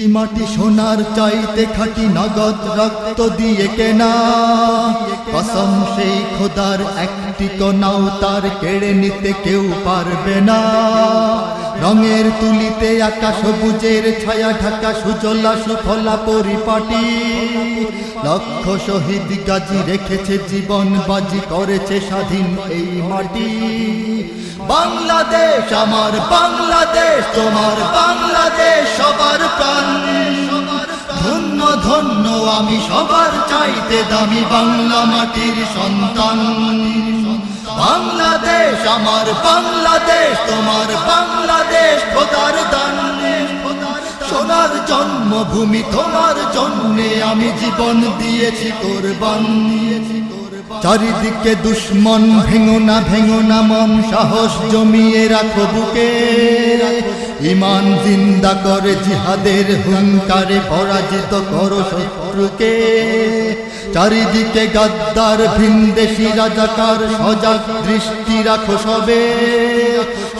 ইঞ্চি মাটি সোনার চাইতে খাটি নগদ রক্ত দিয়ে কেনা। কসম সেই খোদার একটি কনাও তার কেড়ে নিতে কেউ পারবে না। রঙের তুলিতে আকাশ সবুজের ছায়া ঢাকা, সুজলা সুফলা পরিপাটি। লক্ষ শহীদ গাজী রেখেছে জীবন, বাজি করেছে স্বাধীন এই মাটি। বাংলাদেশ আমার, বাংলাদেশ তোমার, বাংলাদেশ সবার প্রাণ। ধন্য ধন্য, আমি সবার চাইতে দামি বাংলা মাটির সন্তান। বাংলাদেশ, আমার বাংলাদেশ, তোমার বাংলাদেশ, খোদার দান। সোনার জন্মভূমি তোমার জন্মে আমি জীবন দিয়েছি কোরবান। চারিদিকে দুশ্মন, ভেঙো না ভেঙো না মন, সাহস জমিয়ে রাখো বুকে। ইমান জিন্দা করে জিহাদের হুঙ্কারে পরাজিত করো শত্রুকে। চারিদিকে গাদ্দার, ভিনদেশি রাজাকার, সজাগ দৃষ্টি রাখো সবে।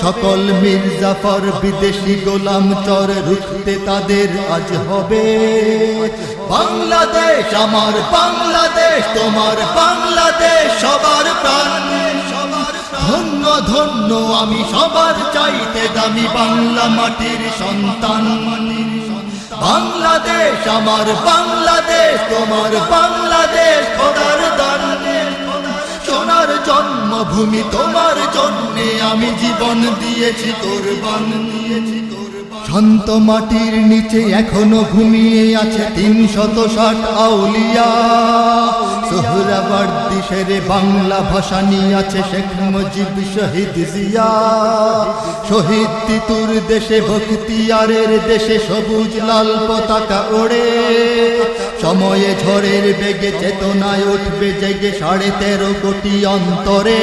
সকল মির্জাফর বিদেশি গোলাম চর রুখতে তাদের আজ হবে। বাংলাদেশ আমার, বাংলাদেশ তোমার, বাংলাদেশ সবার প্রাণ। ধন্য ধন্য, আমি সবার চাইতে দামি বাংলা মাটির সন্তান। বাংলাদেশ, আমার বাংলাদেশ, তোমার বাংলাদেশ, খোদার দান। সোনার জন্মভূমি তোমার জন্যে আমি জীবন দিয়েছি তোর বান দিয়েছি। শান্ত মাটির নিচে এখনও ঘুমিয়ে আছে তিন শত ষাট আউলিয়া। সোহরাবার্দি সেরে বাংলা ভাষা নিয়ে আছে শেখ মুজিব শহীদ জিয়া। শহীদ তিতুর দেশে ভক্তিয়ারের দেশে সবুজ লাল পতাকা ওড়ে। সময়ে ঝড়ের বেগে চেতনায় উঠবে জেগে সাড়ে তেরো কোটি অন্তরে।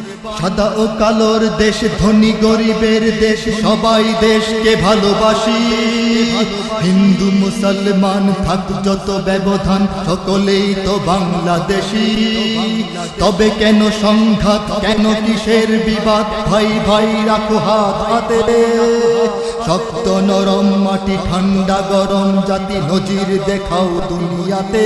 সাদা ও কালোর দেশ, ধনী গরিবের দেশ, সবাই দেশকে ভালোবাসি। হিন্দু, মুসলমান থাক যত ব্যবধান, সকলেই তো বাংলাদেশি। তবে কেন সংঘাত, কেন কিসের বিবাদ? ভাই ভাই, রাখো হাত হাতে। শক্ত নরম মাটি, ঠান্ডা গরম জাতি, নজির দেখাও দুনিয়াতে।